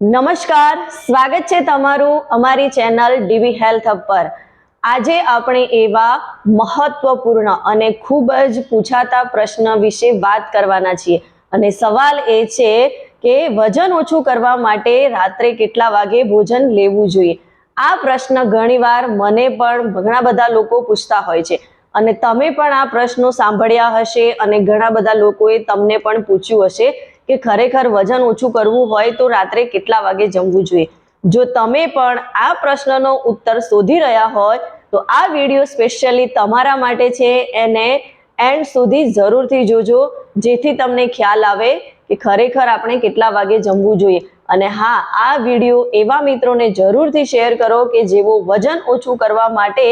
નમસ્કાર, સ્વાગત છે તમારું અમારી ચેનલ ડીવી હેલ્થ હબ પર. આજે આપણે એવા મહત્વપૂર્ણ અને ખૂબ જ પૂછાતા પ્રશ્ન વિશે વાત કરવાના છીએ. અને સવાલ એ છે કે વજન ઓછું કરવા માટે રાત્રે કેટલા વાગે ભોજન લેવું જોઈએ? આ પ્રશ્ન ઘણીવાર મને પણ ઘણા બધા લોકો પૂછતા હોય છે. અને તમે પણ આ પ્રશ્નો સાંભળ્યા હશે અને ઘણા બધા લોકોએ તમને પણ પૂછ્યું હશે કે ખરેખર વજન ઓછું કરવું હોય તો રાત્રે કેટલા વાગે જમવું જોઈએ? જો તમે પણ આ પ્રશ્નનો ઉત્તર શોધી રહ્યા હોય, તો આ વીડિયો સ્પેશિયલી તમારા માટે છે એને એન્ડ સુધી જરૂરથી જોજો, જેથી તમને ખ્યાલ આવે કે ખરેખર આપણે કેટલા વાગે જમવું જોઈએ. અને હા, આ વીડિયો એવા મિત્રોને જરૂરથી શેર કરો કે જેઓ વજન ઓછું કરવા માટે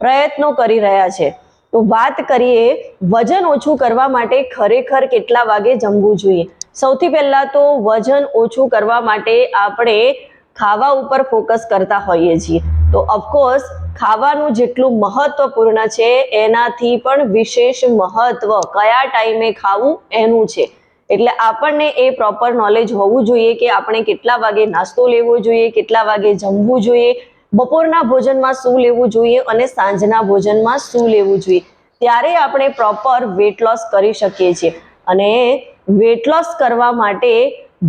પ્રયત્નો કરી રહ્યા છે. તો વાત કરીએ વજન ઓછું કરવા માટે ખરેખર કેટલા વાગે જમવું જોઈએ? સૌથી પહેલા તો વજન ઓછું કરવા માટે આપણે ખાવા ઉપર ફોકસ કરતા હોઈએ છીએ. તો ઓફકોર્સ ખાવાનું જેટલું મહત્વપૂર્ણ છે, એનાથી પણ વિશેષ મહત્વ કયા ટાઈમે ખાવું એનું છે. એટલે આપણને એ પ્રોપર નોલેજ હોવું જોઈએ કે આપણે કેટલા વાગે નાસ્તો લેવો જોઈએ, કેટલા વાગે જમવું જોઈએ, બપોરના ભોજનમાં શું લેવું જોઈએ અને સાંજના ભોજનમાં શું લેવું જોઈએ. ત્યારે આપણે પ્રોપર વેટ લોસ કરી શકીએ છીએ. અને વેટ લોસ કરવા માટે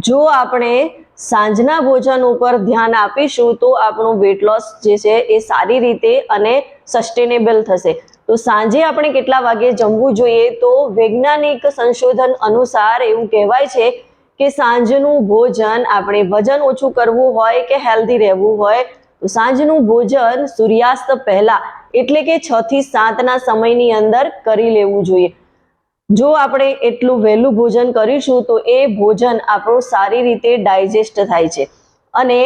જો આપણે સાંજના ભોજન ઉપર ધ્યાન આપીશું, તો આપણું વેટ લોસ જે છે એ સારી રીતે અને સસ્ટેનેબલ થશે. તો સાંજે આપણે કેટલા વાગે જમવું જોઈએ? તો વૈજ્ઞાનિક સંશોધન અનુસાર એવું કહેવાય છે કે સાંજનું ભોજન આપણે વજન ઓછું કરવું હોય કે હેલ્ધી રહેવું હોય, તો સાંજનું ભોજન સૂર્યાસ્ત પહેલા એટલે કે છ થી સાતના સમયની અંદર કરી લેવું જોઈએ. જો આપણે એટલું વહેલું ભોજન કરીશું, તો એ ભોજન આપણું સારી રીતે ડાયજેસ્ટ થાય છે. અને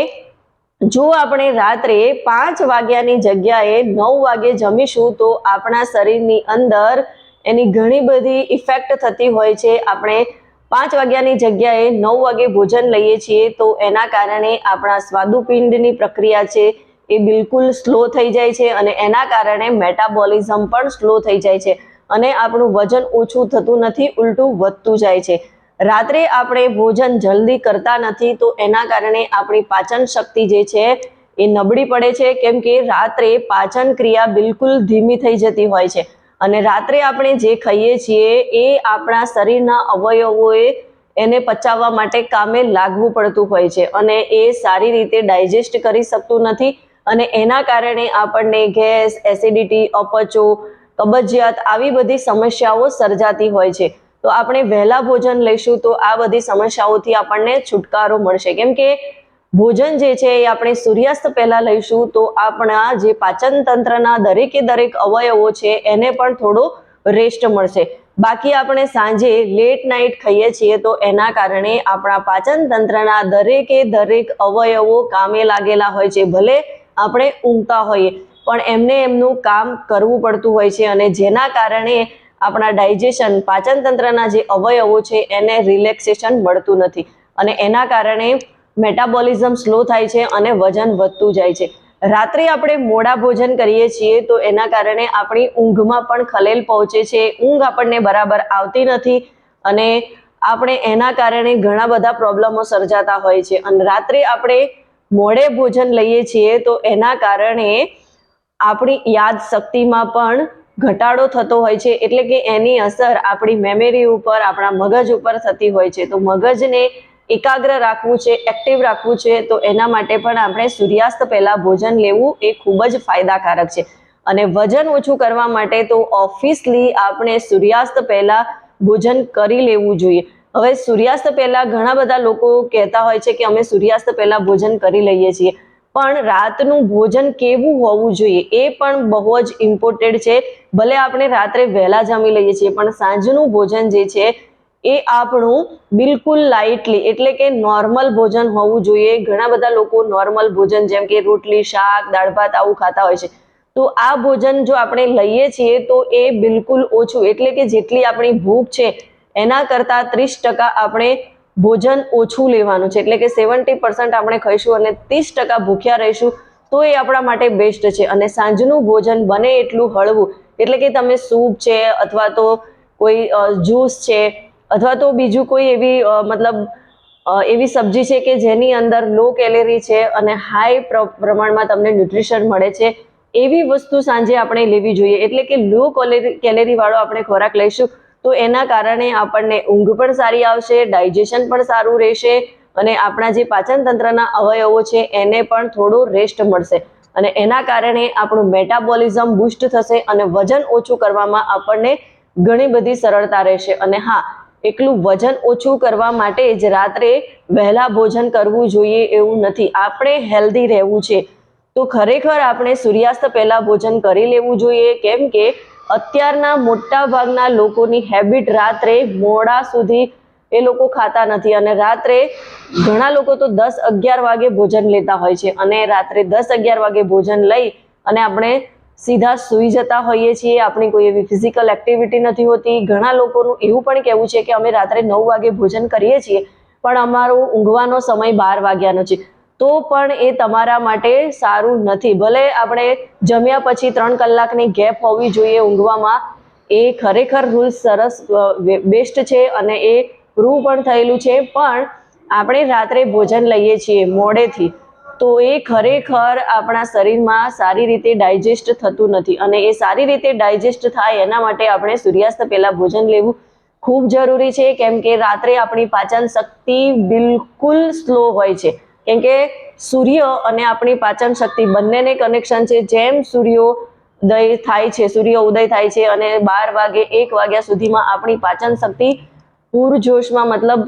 જો આપણે રાત્રે પાંચ વાગ્યાની જગ્યાએ નવ વાગે જમીશું, તો આપણા શરીરની અંદર એની ઘણી બધી ઇફેક્ટ થતી હોય છે. આપણે પાંચ વાગ્યાની જગ્યાએ નવ વાગે ભોજન લઈએ છીએ, તો એના કારણે આપણા સ્વાદુપિંડની પ્રક્રિયા છે એ બિલકુલ સ્લો થઈ જાય છે અને એના કારણે મેટાબોલિઝમ પણ સ્લો થઈ જાય છે. અને આપણું વજન ઓછું થતું નથી, ઉલટું વધતું જાય છે. રાત્રે આપણે ભોજન જલ્દી કરતા નથી, તો એના કારણે આપણી પાચન શક્તિ જે છે એ નબળી પડે છે, કેમ કે રાત્રે પાચન ક્રિયા બિલકુલ ધીમી થઈ જતી હોય છે. અને રાત્રે આપણે જે ખાઈએ છીએ એ આપણા શરીરના અવયવોએ એને પચાવવા માટે કામે લાગવું પડતું હોય છે અને એ સારી રીતે ડાયજેસ્ટ કરી શકતું નથી અને એના કારણે આપણને ગેસ, એસિડિટી, અપચો કબજિયાત આવી બધી સમસ્યાઓ સર્જાતી હોય છે. તો આપણે વહેલા ભોજન લઈશું તો આ બધી સમસ્યાઓથી આપણને છુટકારો મળશે. કેમ કે ભોજન જે છે એ આપણે સૂર્યાસ્ત પહેલા લઈશું તો આપણા જે પાચન તંત્રના દરેકે દરેક અવયવો છે એને પણ થોડો રેસ્ટ મળશે. બાકી આપણે સાંજે લેટ નાઇટ ખાઈએ છીએ તો એના કારણે આપણા પાચન તંત્રના દરેકે દરેક અવયવો કામે લાગેલા હોય છે. ભલે આપણે ઊંઘતા હોઈએ. પણ એમને એમનું કામ કરવું પડતું હોય છે અને જેના કારણે આપણા ડાયજેશન પાચન તંત્રના જે અવયવો છે એને રિલેક્સેશન મળતું નથી. અને એના કારણે મેટાબોલિઝમ સ્લો થાય છે અને વજન વધતું જાય છે. રાત્રે આપણે મોડા ભોજન કરીએ છીએ તો એના કારણે આપણી ઊંઘમાં પણ ખલેલ પહોંચે છે. ઊંઘ આપણને બરાબર આવતી નથી અને આપણે એના કારણે ઘણા બધા પ્રોબ્લેમો સર્જાતા હોય છે. અને રાત્રે આપણે મોડે ભોજન લઈએ છીએ તો એના કારણે આપણી યાદ શક્તિમાં પણ ઘટાડો થતો હોય છે, એટલે કે એની અસર આપણી મેમરી ઉપર, આપણા મગજ ઉપર થતી હોય છે. તો મગજને એકાગ્ર રાખવું છે એક્ટિવ રાખવું છે, તો એના માટે પણ આપણે સૂર્યાસ્ત પહેલાં ભોજન લેવું એ ખૂબ જ ફાયદાકારક છે. અને વજન ઓછું કરવા માટે તો ઓફિસલી આપણે સૂર્યાસ્ત પહેલાં ભોજન કરી લેવું જોઈએ. હવે સૂર્યાસ્ત પહેલાં ઘણા બધા લોકો કહેતા હોય છે કે અમે સૂર્યાસ્ત પહેલાં ભોજન કરી લઈએ છીએ. પણ રાતનું ભોજન કેવું હોવું જોઈએ એ પણ બહુ જ ઇમ્પોર્ટેડ છે. ભલે આપણે રાત્રે વહેલા જમી લઈએ છીએ, પણ સાંજનું ભોજન જે છે એ આપણું બિલકુલ લાઇટલી એટલે કે નોર્મલ ભોજન હોવું જોઈએ. ઘણા બધા લોકો નોર્મલ ભોજન જેમ કે રોટલી, શાક, દાળ ભાત આવું ખાતા હોય છે. તો આ ભોજન જો આપણે લઈએ છીએ તો એ બિલકુલ ઓછું એટલે કે જેટલી આપણી ભૂખ છે એના કરતાં ત્રીસ ટકા આપણે ભોજન ઓછું લેવાનું છે. એટલે કે સેવન્ટી પર્સન્ટ આપણે ખાઈશું અને ત્રીસ ટકા ભૂખ્યા રહીશું, તો એ આપણા માટે બેસ્ટ છે. અને સાંજનું ભોજન બને એટલું હળવું. એટલે કે તમે સૂપ છે અથવા તો કોઈ જ્યુસ છે અથવા તો બીજું કોઈ એવી મતલબ એવી સબ્જી છે કે જેની અંદર લો કેલેરી છે અને હાઈ પ્રમાણમાં તમને ન્યુટ્રિશન મળે છે, એવી વસ્તુ સાંજે આપણે લેવી જોઈએ. એટલે કે લો કેલેરી કેલેરીવાળો આપણે ખોરાક લઈશું તો એના કારણે આપણને ઊંઘ પણ સારી આવશે ડાયજેશન પણ સારું રહેશે અને આપણા જે પાચન તંત્રના અવયવો છે એને પણ થોડો રેસ્ટ મળશે. અને એના કારણે આપણું મેટાબોલિઝમ બુસ્ટ થશે અને વજન ઓછું કરવામાં આપણને ઘણી બધી સરળતા રહેશે. અને હા, એકલું વજન ઓછું કરવા માટે જ રાત્રે વહેલા ભોજન કરવું જોઈએ એવું નથી. આપણે હેલ્ધી રહેવું છે. તો ખરેખર આપણે સૂર્યાસ્ત પહેલાં ભોજન કરી લેવું જોઈએ. કેમ કે અત્યારના મોટા ભાગના લોકોની હેબિટ રાત્રે મોડા સુધી એ લોકો ખાતા નથી અને રાત્રે ઘણા લોકો તો દસ અગિયાર વાગે ભોજન લેતા હોય છે અને રાત્રે દસ અગિયાર વાગે ભોજન લઈ અને આપણે સીધા સૂઈ જતા હોઈએ છીએ, આપણી કોઈ એવી ફિઝિકલ એક્ટિવિટી નથી હોતી. ઘણા લોકોનું એવું પણ કહેવું છે કે અમે રાત્રે નવ વાગે ભોજન કરીએ છીએ, પણ અમારો ઊંઘવાનો સમય બાર વાગ્યાનો છે. તો પણ એ તમારા માટે સારું નથી. ભલે આપણે જમ્યા પછી ત્રણ કલાકની ગેપ હોવી જોઈએ ઊંઘવામાં, એ ખરેખર રૂલ્સ સરસ બેસ્ટ છે અને એ પ્રૂવ પણ થયેલું છે. પણ આપણે રાત્રે ભોજન લઈએ છીએ મોડેથી, તો એ ખરેખર આપણા શરીરમાં સારી રીતે ડાયજેસ્ટ થતું નથી. અને એ સારી રીતે ડાયજેસ્ટ થાય એના માટે આપણે સૂર્યાસ્ત પહેલાં ભોજન લેવું ખૂબ જરૂરી છે. કેમ કે રાત્રે આપણી પાચન શક્તિ બિલકુલ સ્લો હોય છે. કેમ કે સૂર્ય અને આપણી પાચન શક્તિ બંનેને કનેક્શન છે. જેમ સૂર્યો દય થાય છે, સૂર્ય ઉદય થાય છે અને બાર વાગે, એક વાગ્યા સુધીમાં આપણી પાચન શક્તિ પૂરજોશમાં મતલબ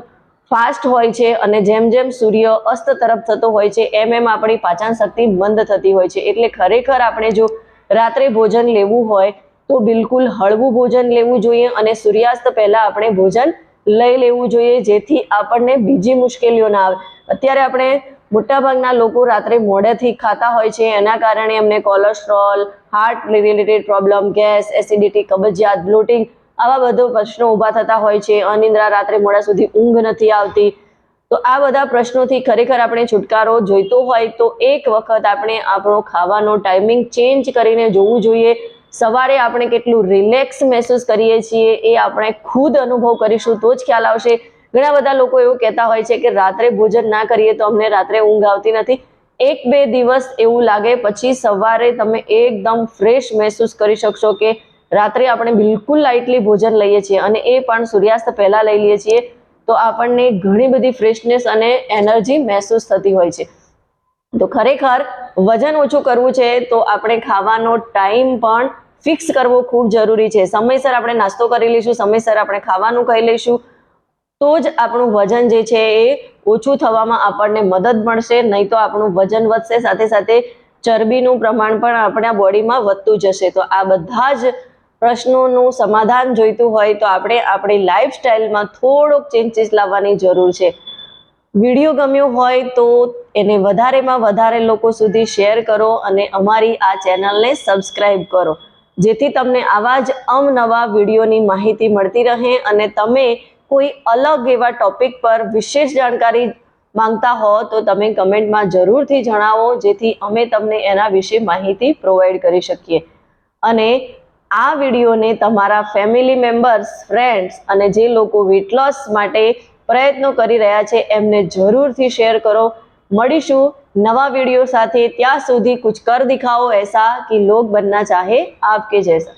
ફાસ્ટ હોય છે અને જેમ જેમ સૂર્ય અસ્ત તરફ થતો હોય છે, એમ એમ આપણી પાચન શક્તિ મંદ થતી હોય છે. એટલે ખરેખર આપણે જો રાત્રે ભોજન લેવું હોય તો બિલકુલ હળવું ભોજન લેવું જોઈએ અને સૂર્યાસ્ત પહેલાં આપણે ભોજન લઈ લેવું જોઈએ, જેથી આપણને બીજી મુશ્કેલીઓ ના આવે. અત્યારે આપણે મોટાભાગના લોકો રાત્રે મોડેથી ખાતા હોય છે, એના કારણે એમને cholesterol heart related problem gas acidity કબજિયાત બ્લોટિંગ આવા બધા પ્રશ્નો ઊભા થતા હોય છે. અનિદ્રા રાત્રે મોડા સુધી ઊંઘ નથી આવતી. તો આ બધા પ્રશ્નોથી ખરેખર આપણે છુટકારો જોઈતો હોય તો એક વખત આપણે આપણો ખાવાનો ટાઈમિંગ ચેન્જ કરીને જોવું જોઈએ. સવારે આપણે કેટલું રિલેક્સ મહેસૂસ કરીએ છીએ એ આપણે ખુદ અનુભવ કરીશું, તો જ ખ્યાલ આવશે. ઘણા બધા લોકો એવું કહેતા હોય છે કે રાત્રે ભોજન ના કરીએ તો અમને રાત્રે ઊંઘ આવતી નથી. એક બે દિવસ એવું લાગે, પછી સવારે તમે એકદમ ફ્રેશ મહેસૂસ કરી શકશો કે રાત્રે આપણે બિલકુલ લાઇટલી ભોજન લઈએ છીએ અને એ પણ સૂર્યાસ્ત પહેલા લઈ લઈએ છીએ, તો આપણને ઘણી બધી ફ્રેશનેસ અને એનર્જી મહેસૂસ થતી હોય છે. તો ખરેખર વજન ઓછું કરવું છે તો આપણે ખાવાનો ટાઈમ પણ ફિક્સ કરવો ખૂબ જરૂરી છે. સમયસર આપણે નાસ્તો કરી લઈશું, સમયસર આપણે ખાવાનું ખાઈ લઈશું. તો જ આપણું વજન જે છે એ ઓછું થવામાં આપણને મદદ મળશે, નહીં તો આપણું વજન વધશે. સાથે સાથે ચરબીનું પ્રમાણ પણ આપણા બોડીમાં વધતું જશે. તો આ બધા જ પ્રશ્નોનું સમાધાન જોઈતું હોય તો આપણે આપણી લાઈફસ્ટાઈલમાં થોડોક ચેન્જીસ લાવવાની જરૂર છે. વીડિયો ગમ્યો હોય તો એને વધારેમાં વધારે લોકો સુધી શેર કરો અને અમારી આ ચેનલને સબસ્ક્રાઈબ કરો. જેથી તમને આવા જ અવનવા વિડીયોની માહિતી મળતી રહે અને તમે કોઈ અલગ એવા ટોપિક પર વિશેષ જાણકારી માંગતા હો તો તમે કમેન્ટમાં જરૂરથી જણાવો, જેથી અમે તમને એના વિશે માહિતી પ્રોવાઈડ કરી શકીએ. અને આ વિડીયોને તમારા ફેમિલી મેમ્બર્સ, ફ્રેન્ડ્સ અને જે લોકો વેટ લોસ માટે પ્રયત્નો કરી રહ્યા છે, એમને જરૂરથી શેર કરો. મળીશું નવા વીડિયો સાથે ત્યાં સુધી કુછ કર દિખાઓ એસા કે લોગ બનના ચાહે. આપકે જૈસા.